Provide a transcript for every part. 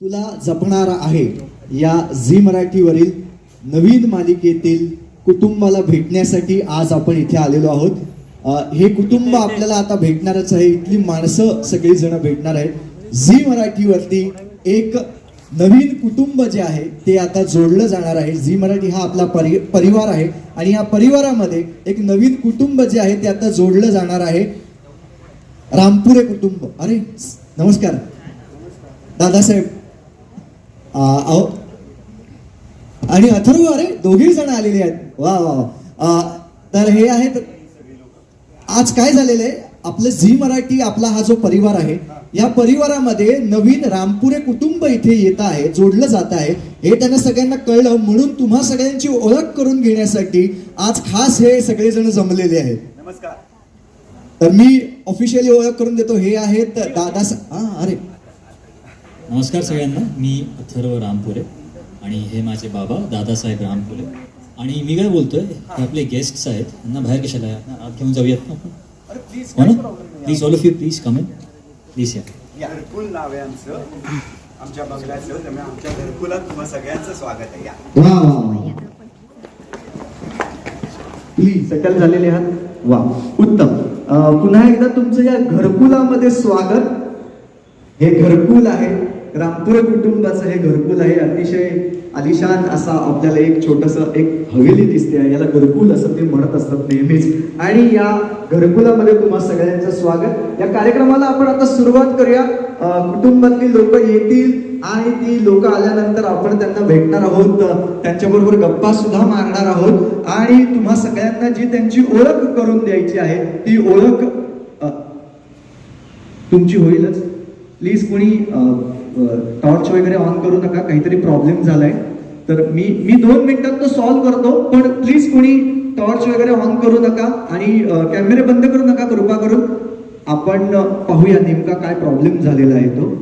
तुला जपणारा आहे. या झी मराठीवरील नवीन मालिकेतील कुटुंबाला भेटण्यासाठी आज आपण इथे आलेलो आहोत. हे कुटुंब आपल्याला आता भेटणारच आहे. इथली माणसं सगळीजण भेटणार आहेत. झी मराठीवरती एक नवीन कुटुंब जे आहे ते आता जोडलं जाणार आहे. झी मराठी हा आपला परि परिवार आहे. आणि या परिवारामध्ये एक नवीन कुटुंब जे आहे ते आता जोडलं जाणार आहे. रामपुरे कुटुंब. अरे नमस्कार. दादासाहेब अहो आणि अथर्व अरे दोघे जण आलेले आहेत. वा वा तर हे आहेत. आज काय झालेलं आहे? आपलं झी मराठी आपला हा जो परिवार आहे या परिवारामध्ये नवीन रामपुरे कुटुंब इथे येत आहे जोडलं जात आहे. हे त्यांना सगळ्यांना कळलं. म्हणून तुम्हा सगळ्यांची ओळख करून घेण्यासाठी आज खास हे सगळेजण जमलेले आहेत. नमस्कार. तर मी ऑफिशियली ओळख करून देतो. हे आहेत दादा हा अरे. नमस्कार सगळ्यांना. मी अथर्व रामपुरे आणि हे माझे बाबा दादासाहेब रामपुरे. आणि मी काय बोलतोय हे आपले गेस्ट्स आहेत. त्यांना बाहेर कशाला? आत घेऊन जाऊयात ना आपण? अरे प्लीज हो ना? Please all of you please come in please या. घरकुल नाव आहे आमचं. आमच्या बंगल्याचं. त्यामुळे आमच्या घरकुलात तुम्हा सगळ्यांचं स्वागत आहे. या. प्लीज झालेले आहात? वा. उत्तम. पुन्हा एकदा तुमचं या घरकुलामध्ये स्वागत. हे घरकुल आहे. रामपुरे कुटुंबाचं हे घरकुल आहे अतिशय आलिशान असा आपल्याला एक छोटस एक हवेली दिसते आहे. याला घरकुल असं ते म्हणत असतात नेहमीच. आणि या घरकुलामध्ये तुम्हा सगळ्यांचं स्वागत. या कार्यक्रमाला आपण आता सुरुवात करूया. कुटुंबातली लोक येतील आणि ती लोक आल्यानंतर आपण त्यांना भेटणार आहोत. त्यांच्याबरोबर गप्पा सुद्धा मारणार आहोत. आणि तुम्हा सगळ्यांना जी त्यांची ओळख करून द्यायची आहे ती ओळख तुमची होईलच. प्लीज कोणी टॉर्च वगैरे ऑन करू नका काहीतरी प्रॉब्लेम झालाय. तर मी मी दोन मिनिटात तो सॉल्व्ह करतो पण प्लीज कोणी टॉर्च वगैरे ऑन करू नका आणि कॅमेरे बंद करू नका कृपा करून. आपण पाहूया नेमका काय प्रॉब्लेम झालेला आहे तो.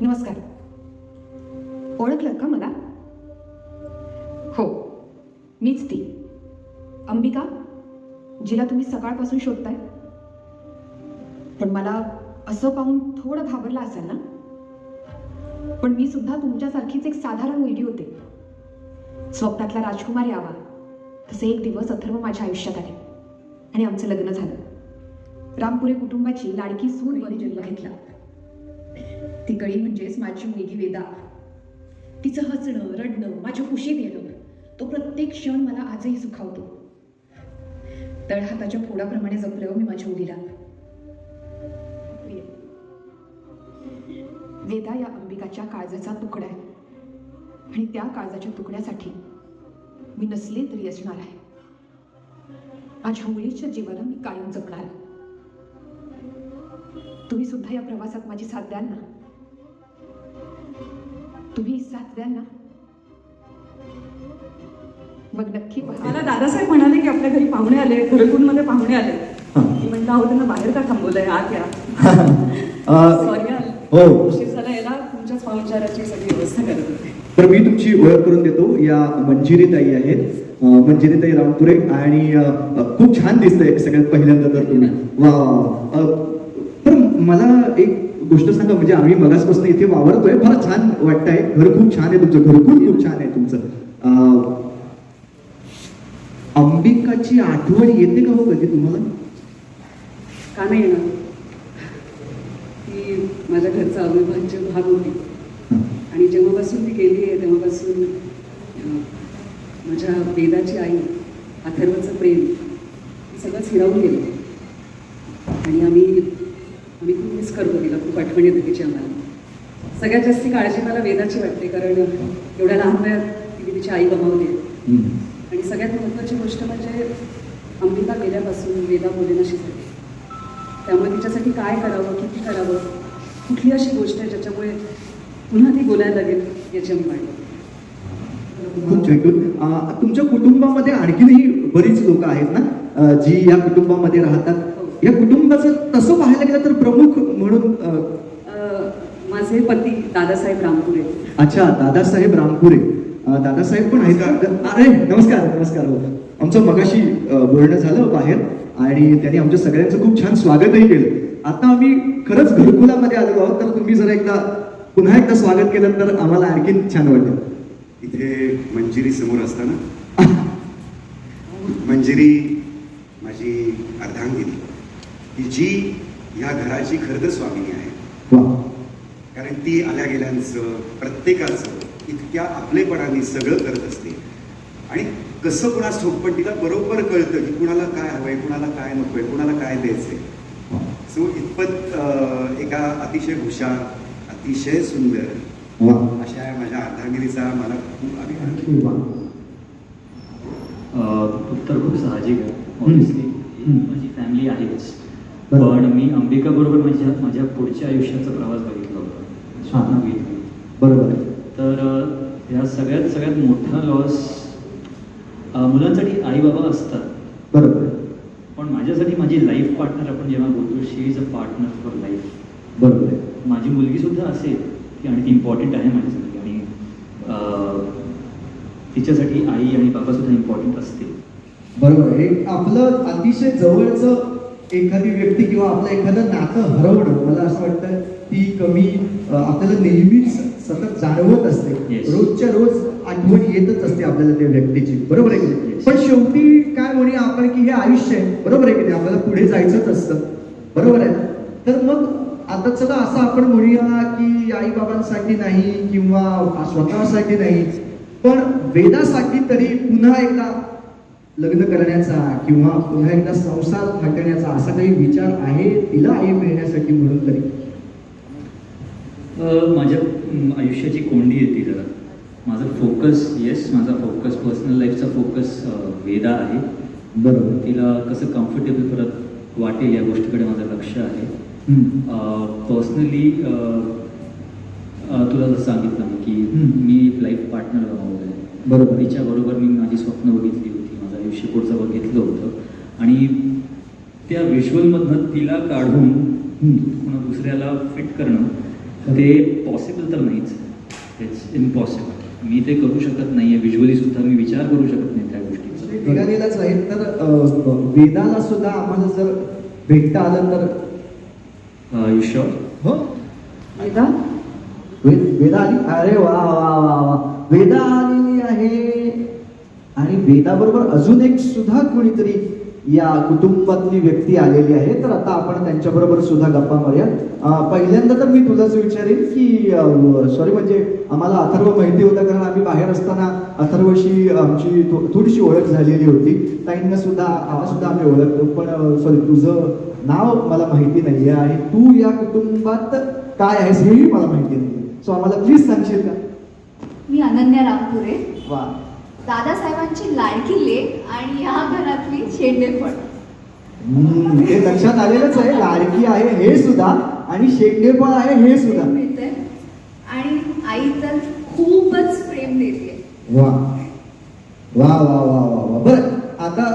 नमस्कार. ओळखलं का मला? हो मीच ती. अंबिका जिला तुम्ही सकाळपासून शोधताय. पण मला असं पाहून थोडं घाबरला असाल ना? पण मी सुद्धा तुमच्यासारखीच एक साधारण मुलगी होते. स्वप्नातला राजकुमार यावा. तसे एक दिवस अथर्व माझ्या आयुष्यात आले. आणि आमचं लग्न झालं. रामपुरे कुटुंबाची लाडकी सून बरी जन्म घेतला. ती कळी म्हणजेच माझी मुलगी वेदा. तिचं हसणं रडणं माझ्या कुशीत येणं तो प्रत्येक क्षण मला आजही सुखावतो. तळहाताच्या फोडाप्रमाणे जपले हो मी माझ्या मुलीला. वेदा या अंबिकाच्या काळजाचा तुकडा आहे. आणि त्या काळजाच्या तुकड्यासाठी मी नसले तरी असणार आहे. माझ्या मुलीच्या जीवाला मी कायम जपणार तुम्ही सुद्धा या प्रवासात माझी साथ द्याल ना? तुम्ही साथ द्याल ना? मग नक्की मला दादासाहेब म्हणाले की आपल्या घरी पाहुणे आले घरकुलमध्ये पाहुणे आले. मी म्हटलं अहो त्यांना बाहेर का थांबवलंय? आत या. सॉरी हो. उशीर झाला याला तुमच्याच पाहुणचाराची सगळी व्यवस्था करत होते. तर मी तुमची ओळख करून देतो. या मंजिरी ताई आहेत. अ, मंजिरी ताई रामपुरे आणि खूप छान दिसतंय सगळ्यात पहिल्यांदा तर तुम्ही. तर मला एक गोष्ट सांगा म्हणजे आम्ही मगासपासून इथे वावरतोय. फार छान वाटतंय. घर खूप छान आहे तुमचं. घरकुल खूप छान आहे तुमचं. अंबिकाची आठवण येते का हो कधी तुम्हाला? का नाही येणार? ती माझ्या घरचा अविभाज्य भाग होती. आणि जेव्हापासून ती गेली आहे तेव्हापासून माझ्या वेदाची आई अथर्वचं प्रेम सगळंच हिरावून गेलं. आणि आम्ही आम्ही खूप मिस करतो तिला खूप आठवण येते तिची आम्हाला. सगळ्यात जास्ती काळजी मला वेदाची वाटते कारण एवढ्या लहान वयात तिने तिची आई गमावली आहे. आणि सगळ्यात महत्त्वाची गोष्ट म्हणजे अंबिका गेल्यापासून वेदा बोलेनाशी झाली त्यामुळे तिच्यासाठी काय करावं किती करावं? कुठली अशी गोष्ट आहे ज्याच्यामुळे पुन्हा ती बोलायला लागेल याची आम्ही वाट बघतो. खूप छान. अ, तुमच्या कुटुंबामध्ये आणखीनही बरीच लोक आहेत ना? जी या कुटुंबामध्ये राहतात. या कुटुंबाचं तसं पाहायला गेलं तर प्रमुख म्हणून माझे पती दादासाहेब रामपुरे. अच्छा दादासाहेब रामपुरे. दादासाहेब पण आहेत. का? अरे नमस्कार नमस्कार. हो आमचं मगाशी बोलणं झालं बाहेर आणि त्यांनी आमच्या सगळ्यांचं खूप छान स्वागतही केलं. आता आम्ही खरंच घरकुलामध्ये आलेलो आहोत तर तुम्ही जरा एकदा पुन्हा एकदा स्वागत केलं तर आम्हाला आणखीन छान वाटेल. इथे मंजिरी समोर असताना मंजिरी माझी अर्धांगिनी की जी या घराची खरं तर स्वामिनी आहे. कारण ती आल्या गेल्यांचं प्रत्येकाचं इतक्या आपलेपणाने सगळं करत असते. आणि कसं कुणास ठाऊक पण तिला बरोबर कळतं की कुणाला काय हवंय कुणाला काय नकोय कुणाला काय द्यायचंय. सो इतपत एका अतिशय हुशार अतिशय सुंदर अशा माझ्या अर्धांगिनीचा मला खूप अभिमान. उत्तर खूप साहजिक आहे. ऑब्विसली. माझी फॅमिली आहेच. पण मी अंबिका बरोबर माझ्या माझ्या पुढच्या आयुष्याचा प्रवास बघितला होता. स्वप्न बघितली. बरोबर. आहे तर या सगळ्यात सगळ्यात मोठा लॉस मुलांसाठी आई बाबा असतात. बरोबर. पण माझ्यासाठी माझी लाईफ पार्टनर आपण जेव्हा बोलतो she is a partner for life बरोबर. माझी मुलगी सुद्धा असेल ती आणि ती इम्पॉर्टंट आहे माझ्यासाठी आणि तिच्यासाठी आई आणि बाबा सुद्धा इम्पॉर्टंट असतील. बरोबर. एक आपलं अतिशय जवळचं एखादी व्यक्ती किंवा आपलं एखादं नातं हरवणं मला असं वाटतं ती कमी आपल्याला नेहमीच सतत जाणवत असते. रोजच्या रोज आठवण येतच असते आपल्याला त्या व्यक्तीची. बरोबर आहे की. पण शेवटी काय म्हणूया आपण की हे आयुष्य आहे. बरोबर आहे की नाही? आपल्याला पुढे जायचंच असतं. बरोबर आहे? तर मग आता चला असं आपण म्हणूया की आई बाबांसाठी नाही किंवा स्वतःसाठी नाही. पण वेदासाठी तरी पुन्हा एकदा लग्न करण्याचा किंवा पुन्हा एकदा संसार थाटण्याचा असा काही विचार आहे? तिला आई मिळण्यासाठी म्हणून तरी. माझ्या आयुष्याची कोंडी येते जरा. माझा फोकस येस माझा फोकस पर्सनल लाईफचा फोकस वेदा आहे. बरोबर. तिला कसं कम्फर्टेबल परत वाटेल या गोष्टीकडे माझं लक्ष आहे. पर्सनली तुला जसं सांगितलं की. मी लाईफ पार्टनर गमावलं आहे. बरोबर. तिच्याबरोबर मी माझी स्वप्न बघितली. आयुष्य पुढचं बघितलं होतं. आणि त्या व्हिज्युअलमधनं तिला काढून पुन्हा दुसऱ्याला फिट करणं ते पॉसिबल तर नाहीच. इट्स इम्पॉसिबल मी ते करू शकत नाही आहे व्हिज्युअली सुद्धा मी विचार करू शकत नाही त्या गोष्टीचा. निघालेलाच आहे तर वेदाला सुद्धा आम्हाला जर भेटता आलं तर? आयुष्य हो. वेदा? वे- वेदा आली? अरे वा वा वा वा. वेदा आलेली आहे. आणि वेदा बरोबर अजून एक सुद्धा कोणीतरी या कुटुंबातली व्यक्ती आलेली आहे. तर आता आपण त्यांच्या बरोबर सुद्धा गप्पा मारूया. पहिल्यांदा तर मी तुलाच विचारेन की सॉरी म्हणजे आम्हाला अथर्व माहिती होतं कारण आम्ही बाहेर असताना अथर्वशी आमची थोडीशी ओळख झालेली होती. ताईंना सुद्धा आता सुद्धा आम्ही ओळखतो. पण सॉरी तुझं नाव मला माहिती नाहीये आणि तू या कुटुंबात काय आहेस हेही मला माहिती नाही सो आम्हाला प्लीज सांगशील का? मी अनन्या रामपुरे. वा. दादासाहेबांची लाडकी लेक आणि या घरातली शेंडेफळ. हे लक्षात आलेलंच आहे लाडकी आहे हे सुद्धा आणि शेंडे पण आहे हे सुद्धा. आणि आई तर खूपच प्रेम देते. वा. वा वा वा वा वा. बरं आता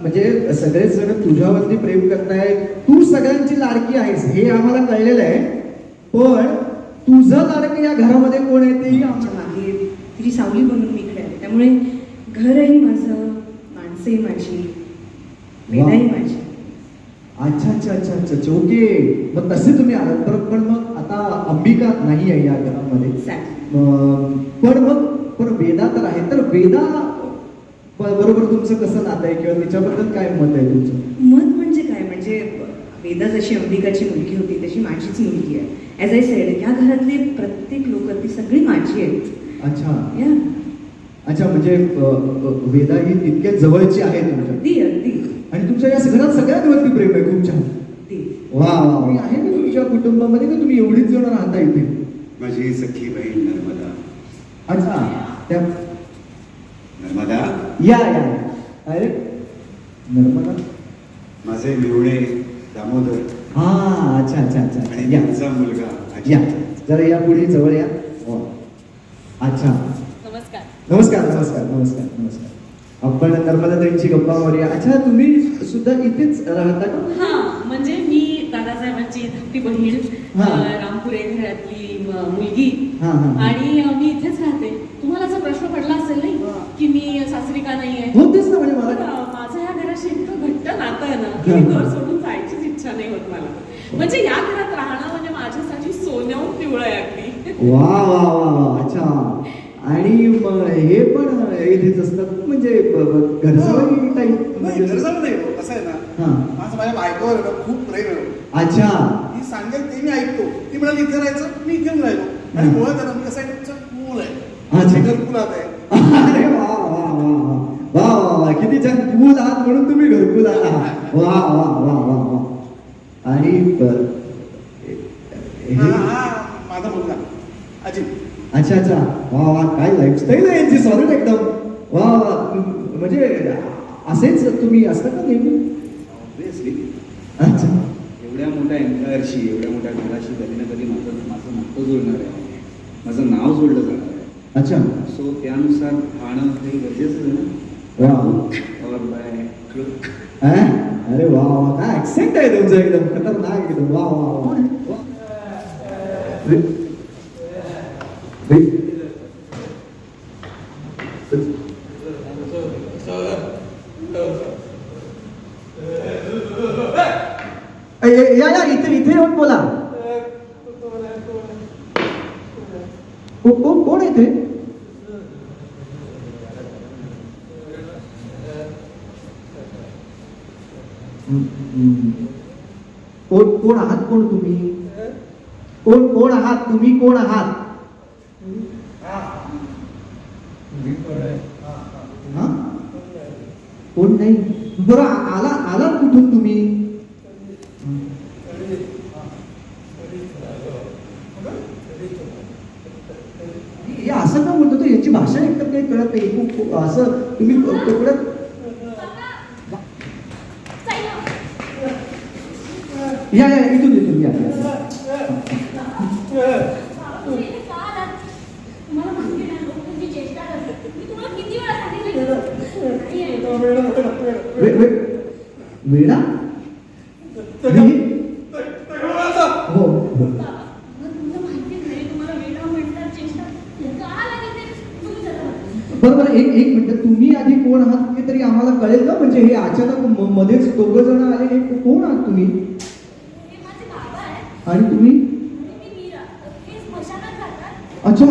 म्हणजे सगळेच जण तुझ्यावरती प्रेम करताय तू सगळ्यांची लाडकी आहेस हे आम्हाला कळलेलं आहे. पण तुझं लाडकं या घरामध्ये कोण आहे तेही आमच्या मागे तिची सावली बनून मी इकडे आले त्यामुळे घरही माझं माणसंही माझी वेदाही माझी. अच्छा अच्छा अच्छा अच्छा अच्छा. ओके. मग तसे तुम्ही आलात. बरं पण मग आता अंबिका नाही आहे या घरामध्ये. पण मग पण वेदा तर आहे. तर वेदा बरोबर तुमचं कसं नातं आहे? किंवा तिच्याबद्दल काय मत आहे तुमचं? मत म्हणजे काय? म्हणजे वेदा जशी अंबिकाची मुलगी होती तशी माझीच मुलगी आहे. ॲज आय सेड या घरातले प्रत्येक लोक ती सगळी माझी आहेत. अच्छा. या अच्छा म्हणजे वेदा ही तितक्या जवळची आहे तुमच्या. आणि तुमच्या या घरात सगळ्यांवरती प्रेम आहे खूप छान. वा वा. आहे ना तुमच्या कुटुंबामध्ये का तुम्ही एवढीच जण राहता इथे. माझी सखी बहीण नर्मदा. अच्छा त्या नर्मदा? या या. अरे नर्मदा? माझे मिवणे दामोदर. हा अच्छा अच्छा अच्छा. आणि या. त्यांचा मुलगा. या. जरा या पुढे जवळ या. वा. अच्छा. नमस्कार नमस्कार नमस्कार नमस्कार. आपण नर्मदा ताईंची गप्पा मारूया. अच्छा तुम्ही सुद्धा इथेच राहता का? हा म्हणजे मी दादासाहेबांची धाकटी बहीण हा. रामपुरे घरातली म- मुलगी. हा, हा, हा. आणि मी इथेच राहते. तुम्हाला जर प्रश्न पडला का नाहीये? हो तेच ना म्हणजे मला माझं या घराशी इतकं घट्ट नातं आहे ना की मी घर सोडून जायचीच इच्छा नाही होत मला. म्हणजे या घरात राहणं म्हणजे माझ्यासाठी सोन्याहून पिवळं आहे अगदी. वा वा वा वा. अच्छा. आणि हे पण इथेच असतात. म्हणजे घरचं टाईप नाही म्हणजे नाही हो. कसं आहे ना. हा. माझं माझ्या बायकोवर ना खूप प्रेम आहे हो. अच्छा. ती सांगेल ते मी ऐकतो. ती म्हणाली इथे राहायचं मी इथे राहिलो. आणि मुळात आहे ना मी कसं आहे तुमचं मूल आहे. अच्छा. घरकुलात आहे. अरे वा वा वा वा वा. वा वा किती छान. पूल आहात म्हणून तुम्ही घरकुल आहात. वा वा वा वा वा आणि हे- हा हा माझा मुलगा. अजित. अच्छा अच्छा वा वा काय लाईफस्टाईल आहे यांची सॉलिड एकदम वा वा म्हणजे असेच तुम्ही असता का नेहमी? ऑब्विसली अच्छा. एवढ्या मोठ्या एम्प्लॉयरशी एवढ्या मोठ्या घराशी कधी ना कधी माझं माझं नातं जुळणार आहे. माझं नाव जोडलं जाणार आहे. अच्छा. सो त्यानुसार राहणं हे गरजेचं आहे ना? वा. बाय? अरे वा वा काय ऍक्सेंट आहे तुमचं एकदम. खतरनाक एकदम. वा. वे- वे- ए, ए, या या इथे इथे येऊन बोला को- को- कोण आहे ते कोण कोण आहात कोण तुम्ही? कोण कोण आहात? तुम्ही कोण आहात? हा? कोण नाही? बरं आला आला कुठून तुम्ही? असं का बोलतो तो? याची भाषा एकदम काही कळत नाही. असं तुम्ही कोकणात या या इथून इथून या वे- वे- मी- हो हो. बरं बरं एक एक मिनिट. तुम्ही आधी कोण आहात हे तरी आम्हाला कळेल का म्हणजे हे अचानक मध्येच दोघं जण आले हे कोण आहात तुम्ही? आणि तुम्ही? अच्छा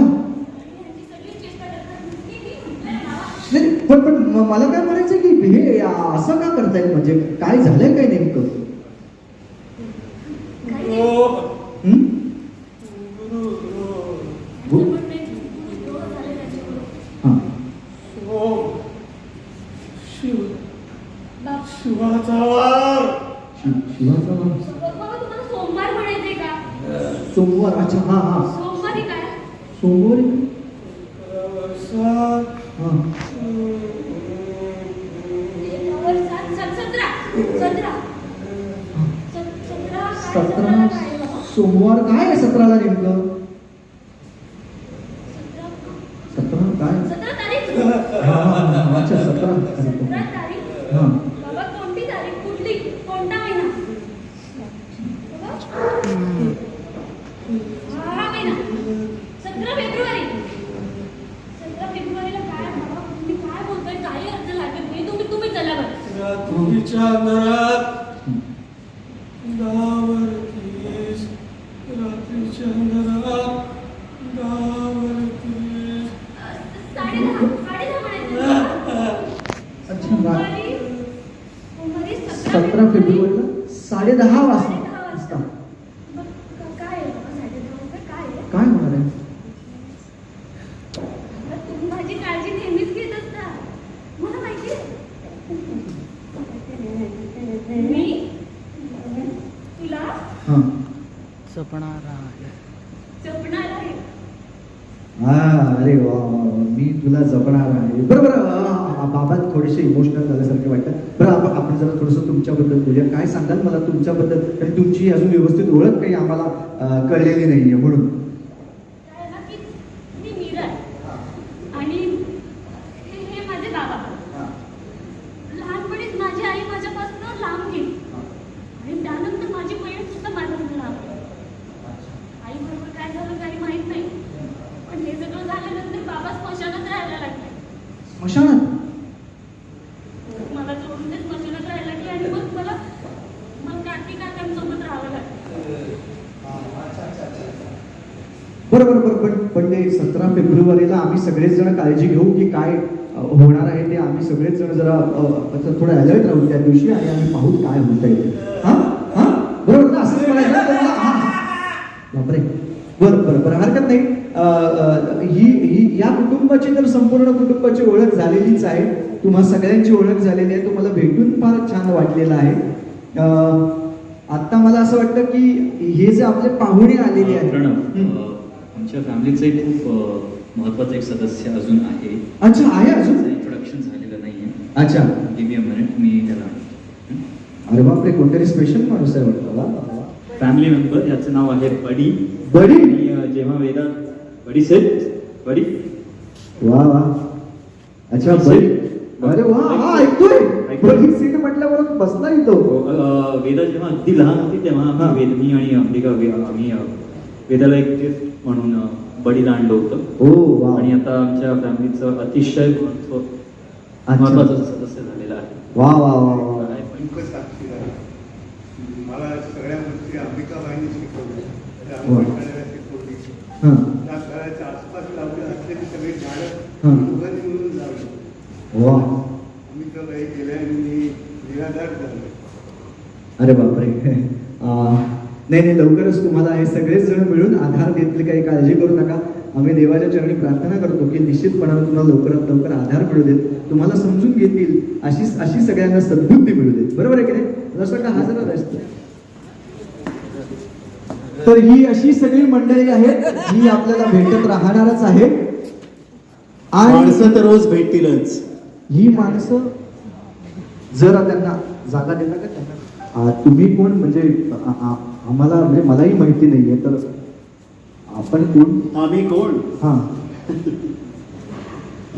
नाही, पण पण मला काय म्हणायचं की हे असं का करतायत? म्हणजे काय झालंय काय नेमकं. शिवाचा वार शि- शिवाचा वार. सोमवार म्हणायचे का? सोमवार अच्छा हा हा सोमवारी काय सोमवारी सात हा एकावर सात सात सतरा सतरा सत- सतरा काय सतरा सतराला काय बाबा? सोमवार काय आहे सतराला नेमकं सतरा काय? अच्छा सतरा. हा बाबा कोणती तारीख कुठली कोणता महिना बाबा? हा हा महिना सतरा फेब्रुवारी सतरा फेब्रुवारीला काय बाबा तुम्ही काय बोलताय काही अर्थ लागत नाही तुम्ही तुम्ही चला बरं रात्रीच्या अंधारात गावावरतीस रात्रीच्या अंधारात गावावरतीस साडे दहा साडे दहा म्हणायचं अच्छा रा- सोमवारी सोमवारी सतरा सतरा फेब्रुवारीला साडे दहा साडे वाजता दहा वाजता. मग क- काय आहे बाबा साडे दहा वाजता काय आहे काय होणार आहे आता तुम्ही माझी काळजी नेहमीच घेत असता मला माहिती आहे. मी तुला हा जपणार आहे हा अरे वा वा वा. मी तुला जपणार आहे बरोबर बाबा थोडेसे इमोशनल झाल्यासारखे वाटतं बरं आपण आपण जरा थोडंसं म्हणजे काय सांगाल? मला तुमच्याबद्दल कारण तुमची अजून व्यवस्थित ओळख काही आम्हाला कळलेली कळलेली नाहीये म्हणून काय आहे ना की मी मीरा आहे आणि हे हे माझे बाबा लहानपणीच माझी आई माझ्यापासून लांब गेली आणि त्यानंतर माझी बहीण सुद्धा माझ्यापासून लांब गेली आई बरोबर काय झालं काही माहीत नाही पण हे सगळं झाल्यानंतर बाबा स्मशानात राहायला लागले स्मशानात बरं बरं बरं पण ते सतरा फेब्रुवारीला आम्ही सगळेच जण काळजी घेऊ की काय होणार आहे ते. आम्ही सगळेच जण जरा थोडं अलर्ट राहू त्या दिवशी आणि आम्ही पाहू काय होत आहे हा? हा? बरोबर ना? असंच म्हणायचं ना तुम्हाला? हा. बापरे. बरं बरं बरं. हरकत नाही. ही ही या कुटुंबाची तर संपूर्ण कुटुंबाची ओळख झालेलीच आहे. तुम्हा सगळ्यांची ओळख झालेली आहे. तुम्हाला भेटून फार छान वाटलेलं आहे. अ, आता मला असं वाटतं की हे जे आपले पाहुणे आलेले आहेत. आमच्या फॅमिलीचं एक खूप महत्वाचं एक सदस्य अजून आहे. अच्छा आहे अजून? इंट्रोडक्शन झालेलं नाहीये. अच्छा. गिव्ह मिनिट मी त्याला. अरे बापरे कोणतरी स्पेशल माणूस आहे वाटतं. फॅमिली मेंबर याचं नाव आहे बडी. बडी? जेव्हा वेदा बडी सेट बडी? वा वा. अच्छा बरी अरे वा हा ऐकतोय? सीट म्हटल्यावर बसला येतो अ, वेदा जेव्हा अगदी लहान होती तेव्हा हा. आम्ही वेद मी आणि अंबिका आम्ही वेदाला एक गिफ्ट म्हणून बडीला आणलं होतं. वा आणि आता आमच्या फॅमिलीचं अतिशय. महत्वाचं सदस्य झालेलं आहे. वा वा वा मला सगळ्या गोष्टी अंबिकाबाईंनी शिकवल्या. त्या हा. त्या घराच्या आसपास लावले असलेली सगळी झाडं हा. दोघांनी मिळून लावली वा. अंबिकाबाई गेल्या आणि मी निराधार झालो अरे बापरे. आ, नाही नाही लवकरच तुम्हाला हे सगळेच जण मिळून आधार देतील काही काळजी करू नका. आम्ही देवाच्या चरणी प्रार्थना करतो की निश्चितपणाने तुम्हाला लवकरात लवकर आधार मिळू देत तुम्हाला समजून घेतील अशी अशी सगळ्यांना सद्बुद्धी मिळू देत. बरोबर आहे की नाही? जसं का हा जरा रस्ते तर ही अशी सगळी मंडळी आहेत जी आपल्याला भेटत राहणारच आहे आणि माणसं तर रोज भेटतीलच. ही माणसं जर त्यांना जागा देता का त्यांना? तुम्ही कोण? म्हणजे आम्हाला म्हणजे मलाही माहिती नाहीये तर आपण कोण? आम्ही कोण? हा.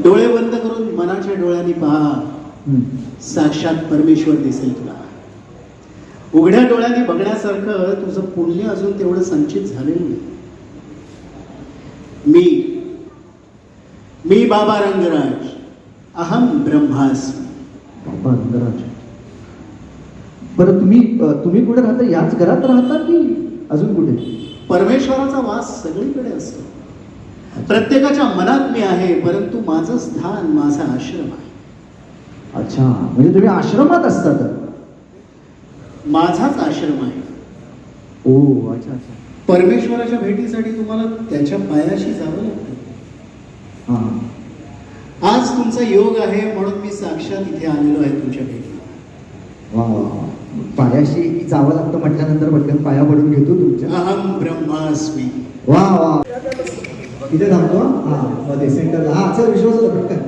डोळे बंद करून मनाच्या डोळ्यांनी पहा. साक्षात परमेश्वर दिसेल तुला. उघड्या डोळ्यांनी बघण्यासारखं तुझं पुण्य अजून तेवढं संचित झालेलं नाही. मी मी बाबा रंगराज. अहम ब्रह्मास्मी. बाबा रंगराज. बरं तुम्ही तुम्ही कुठे राहता? याच घरात राहता की अजून कुठे? परमेश्वराचा वास सगळीकडे असतो. प्रत्येकाच्या मनात मी आहे परंतु माझं स्थान माझा आश्रम आहे. अच्छा म्हणजे तुम्ही आश्रमात असता तर? माझाच आश्रम आहे. ओ अच्छा अच्छा. परमेश्वराच्या भेटीसाठी तुम्हाला त्याच्या पायाशी जावं लागतं. हा. आज तुमचा योग आहे म्हणून मी साक्षात इथे आलेलो आहे तुमच्या भेटीला. वा वा. पायाशी जावं लागतं म्हटल्यानंतर पटकन पाया पडून घेतो तुमच्या. अहम ब्रह्मास्मी. वा वा. इथे थांबतो हा. मध्ये सेंटरला हा चल विश्वास होता पटकन.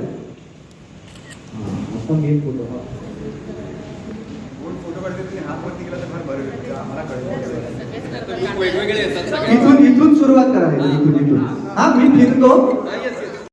आपण घेईन फोटो. इथून इथून सुरुवात करा इथून इथून हा मी फिरतो.